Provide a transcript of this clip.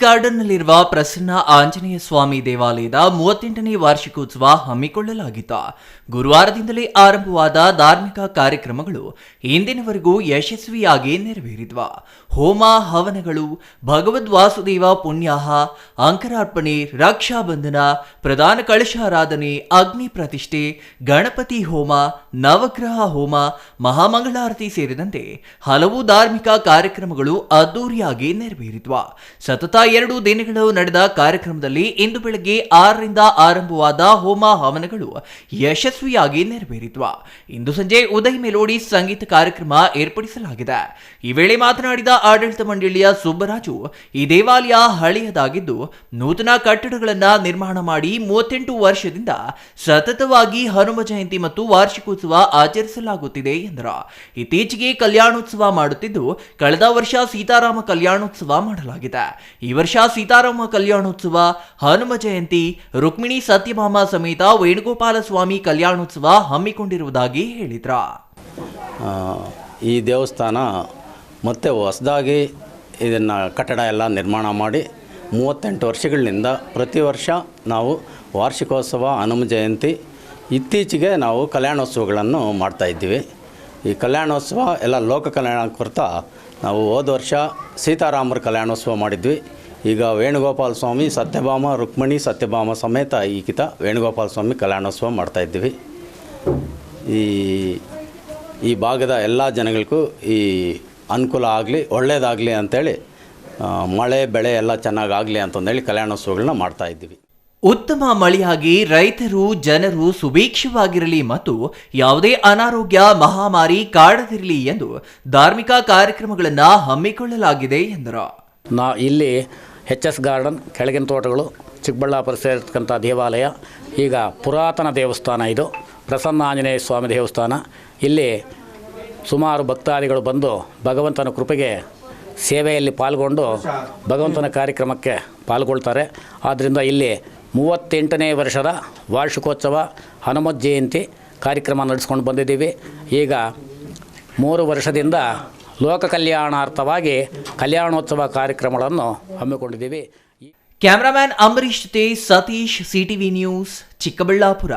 ಗಾರ್ಡನ್ನಲ್ಲಿರುವ ಪ್ರಸನ್ನ ಆಂಜನೇಯ ಸ್ವಾಮಿ ದೇವಾಲಯದ ಮೂವತ್ತೆಂಟನೇ ವಾರ್ಷಿಕೋತ್ಸವ ಹಮ್ಮಿಕೊಳ್ಳಲಾಗಿತ್ತು. ಗುರುವಾರದಿಂದಲೇ ಆರಂಭವಾದ ಧಾರ್ಮಿಕ ಕಾರ್ಯಕ್ರಮಗಳು ಇಂದಿನವರೆಗೂ ಯಶಸ್ವಿಯಾಗಿ ನೆರವೇರಿದ್ವ. ಹೋಮ, ಹವನಗಳು, ಭಗವದ್ ವಾಸುದೇವ ಪುಣ್ಯಾಹ, ಅಂಕರಾರ್ಪಣೆ, ರಕ್ಷಾಬಂಧನ, ಪ್ರಧಾನ ಕಳಶಾರಾಧನೆ, ಅಗ್ನಿ ಪ್ರತಿಷ್ಠೆ, ಗಣಪತಿ ಹೋಮ, ನವಗ್ರಹ ಹೋಮ, ಮಹಾಮಂಗಳಾರತಿ ಸೇರಿದಂತೆ ಹಲವು ಧಾರ್ಮಿಕ ಕಾರ್ಯಕ್ರಮಗಳು ಅದ್ದೂರಿಯಾಗಿ ನೆರವೇರಿದ್ವ. ಸತತ ಎರಡು ದಿನಗಳು ನಡೆದ ಕಾರ್ಯಕ್ರಮದಲ್ಲಿ ಇಂದು ಬೆಳಗ್ಗೆ ಆರರಿಂದ ಆರಂಭವಾದ ಹೋಮ ಹವನಗಳು ಯಶಸ್ವಿಯಾಗಿ ನೆರವೇರಿತು ಇಂದು ಸಂಜೆ ಉದಯ್ ಮೆಲೋಡಿ ಸಂಗೀತ ಕಾರ್ಯಕ್ರಮ ಏರ್ಪಡಿಸಲಾಗಿದೆ. ಈ ವೇಳೆ ಮಾತನಾಡಿದ ಆಡಳಿತ ಮಂಡಳಿಯ ಸುಬ್ಬರಾಜು, ಈ ದೇವಾಲಯ ಹಳೆಯದಾಗಿದ್ದು ನೂತನ ಕಟ್ಟಡಗಳನ್ನು ನಿರ್ಮಾಣ ಮಾಡಿ ಮೂವತ್ತೆಂಟು ವರ್ಷದಿಂದ ಸತತವಾಗಿ ಹನುಮ ಜಯಂತಿ ಮತ್ತು ವಾರ್ಷಿಕೋತ್ಸವ ಆಚರಿಸಲಾಗುತ್ತಿದೆ ಎಂದರು. ಇತ್ತೀಚೆಗೆ ಕಲ್ಯಾಣೋತ್ಸವ ಮಾಡುತ್ತಿದ್ದು, ಕಳೆದ ವರ್ಷ ಸೀತಾರಾಮ ಕಲ್ಯಾಣೋತ್ಸವ ಮಾಡಲಾಗಿದೆ. ಈ ವರ್ಷ ಸೀತಾರಾಮ ಕಲ್ಯಾಣೋತ್ಸವ, ಹನುಮ ಜಯಂತಿ, ರುಕ್ಮಿಣಿ ಸತ್ಯಭಾಮ ಸಮೇತ ವೇಣುಗೋಪಾಲ ಸ್ವಾಮಿ ಕಲ್ಯಾಣೋತ್ಸವ ಹಮ್ಮಿಕೊಂಡಿರುವುದಾಗಿ ಹೇಳಿದ್ರ. ಈ ದೇವಸ್ಥಾನ ಮತ್ತೆ ಹೊಸದಾಗಿ ಇದನ್ನು ಕಟ್ಟಡ ಎಲ್ಲ ನಿರ್ಮಾಣ ಮಾಡಿ ಮೂವತ್ತೆಂಟು ವರ್ಷಗಳಿಂದ ಪ್ರತಿ ವರ್ಷ ನಾವು ವಾರ್ಷಿಕೋತ್ಸವ, ಹನುಮ ಜಯಂತಿ ಇತ್ತೀಚೆಗೆ ನಾವು ಕಲ್ಯಾಣೋತ್ಸವಗಳನ್ನು ಮಾಡ್ತಾ ಇದ್ದೀವಿ. ಈ ಕಲ್ಯಾಣೋತ್ಸವ ಎಲ್ಲ ಲೋಕ ಕಲ್ಯಾಣ ಕುರಿತ ನಾವು ಹೋದ ವರ್ಷ ಸೀತಾರಾಮರ ಕಲ್ಯಾಣೋತ್ಸವ ಮಾಡಿದ್ವಿ. ಈಗ ವೇಣುಗೋಪಾಲ ಸ್ವಾಮಿ, ಸತ್ಯಭಾಮ, ರುಕ್ಮಿಣಿ, ಸತ್ಯಭಾಮ ಸಮೇತ ಈಗಿತ ವೇಣುಗೋಪಾಲ ಸ್ವಾಮಿ ಕಲ್ಯಾಣೋತ್ಸವ ಮಾಡ್ತಾ ಇದ್ದೀವಿ. ಈ ಈ ಭಾಗದ ಎಲ್ಲ ಜನಗಳಿಗೂ ಈ ಅನುಕೂಲ ಆಗಲಿ ಒಳ್ಳೆಯದಾಗಲಿ ಅಂಥೇಳಿ ಮಳೆ, ಬೆಳೆ ಎಲ್ಲ ಚೆನ್ನಾಗಾಗಲಿ ಅಂತಂದೇಳಿ ಕಲ್ಯಾಣೋತ್ಸವಗಳನ್ನ ಮಾಡ್ತಾ ಇದ್ದೀವಿ. ಉತ್ತಮ ಮಳೆಯಾಗಿ ರೈತರು, ಜನರು ಸುಭೀಕ್ಷವಾಗಿರಲಿ ಮತ್ತು ಯಾವುದೇ ಅನಾರೋಗ್ಯ, ಮಹಾಮಾರಿ ಕಾಡದಿರಲಿ ಎಂದು ಧಾರ್ಮಿಕ ಕಾರ್ಯಕ್ರಮಗಳನ್ನು ಹಮ್ಮಿಕೊಳ್ಳಲಾಗಿದೆ ಎಂದರು. ನಾ ಇಲ್ಲಿ ಎಚ್ ಎಸ್ ಗಾರ್ಡನ್ ಕೆಳಗಿನ ತೋಟಗಳು, ಚಿಕ್ಕಬಳ್ಳಾಪುರ ಸೇರಿರ್ತಕ್ಕಂಥ ದೇವಾಲಯ, ಈಗ ಪುರಾತನ ದೇವಸ್ಥಾನ ಇದು, ಪ್ರಸನ್ನ ಆಂಜನೇಯ ಸ್ವಾಮಿ ದೇವಸ್ಥಾನ. ಇಲ್ಲಿ ಸುಮಾರು ಭಕ್ತಾದಿಗಳು ಬಂದು ಭಗವಂತನ ಕೃಪೆಗೆ ಸೇವೆಯಲ್ಲಿ ಪಾಲ್ಗೊಂಡು ಭಗವಂತನ ಕಾರ್ಯಕ್ರಮಕ್ಕೆ ಪಾಲ್ಗೊಳ್ತಾರೆ. ಆದ್ದರಿಂದ ಇಲ್ಲಿ ಮೂವತ್ತೆಂಟನೇ ವರ್ಷದ ವಾರ್ಷಿಕೋತ್ಸವ ಹನುಮತ್ ಜಯಂತಿ ಕಾರ್ಯಕ್ರಮ ನಡೆಸ್ಕೊಂಡು ಬಂದಿದ್ದೀವಿ. ಈಗ ಮೂರು ವರ್ಷದಿಂದ ಲೋಕ ಕಲ್ಯಾಣಾರ್ಥವಾಗಿ ಕಲ್ಯಾಣೋತ್ಸವ ಕಾರ್ಯಕ್ರಮಗಳನ್ನು ಹಮ್ಮಿಕೊಂಡಿದ್ದೀವಿ. ಕ್ಯಾಮ್ರಾಮ್ಯಾನ್ ಅಂಬರೀಶ್ ಜೊತೆ ಸತೀಶ್, ಸಿಟಿವಿ ನ್ಯೂಸ್, ಚಿಕ್ಕಬಳ್ಳಾಪುರ.